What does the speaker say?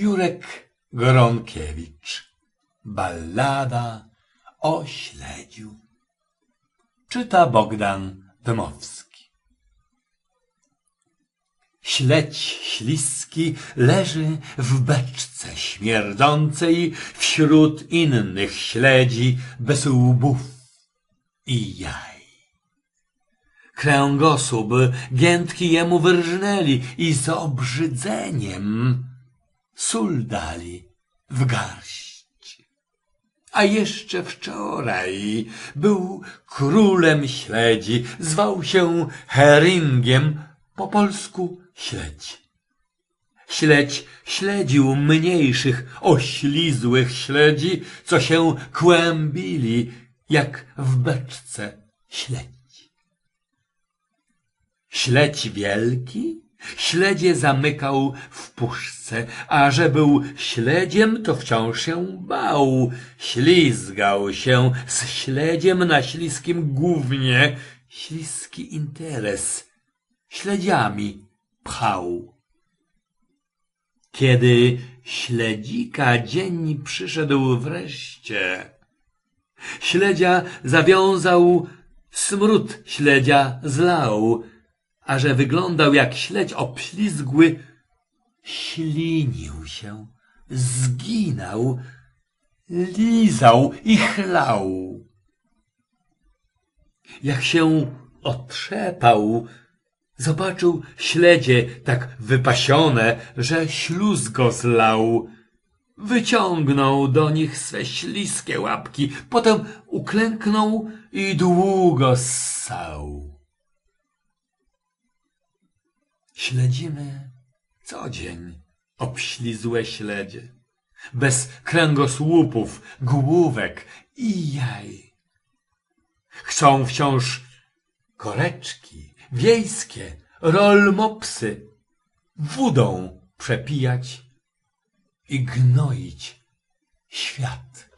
Jurek Gronkiewicz. Ballada o śledziu. Czyta Bogdan Dmowski. Śledź śliski leży w beczce śmierdzącej wśród innych śledzi bez łbów i jaj. Kręgosłup giętki jemu wyrżnęli i z obrzydzeniem sól dali w garść. A jeszcze wczoraj był królem śledzi, zwał się Heringiem, po polsku śledź. Śledź śledził mniejszych, oślizłych śledzi, co się kłębili, jak w beczce śledź. Śledź wielki śledzie zamykał w puszce, a że był śledziem, to wciąż się bał. Ślizgał się z śledziem na śliskim gównie. Śliski interes śledziami pchał. Kiedy śledzika dzień przyszedł wreszcie, śledzia zawiązał, smród śledzia zlał, a że wyglądał jak śledź obślizgły, ślinił się, zginał, lizał i chlał. Jak się otrzepał, zobaczył śledzie tak wypasione, że śluz go zlał. Wyciągnął do nich swe śliskie łapki, potem uklęknął i długo ssał. Śledzimy co dzień obślizłe śledzie, bez kręgosłupów, główek i jaj. Chcą wciąż koreczki wiejskie, rolmopsy, wódą przepijać i gnoić świat.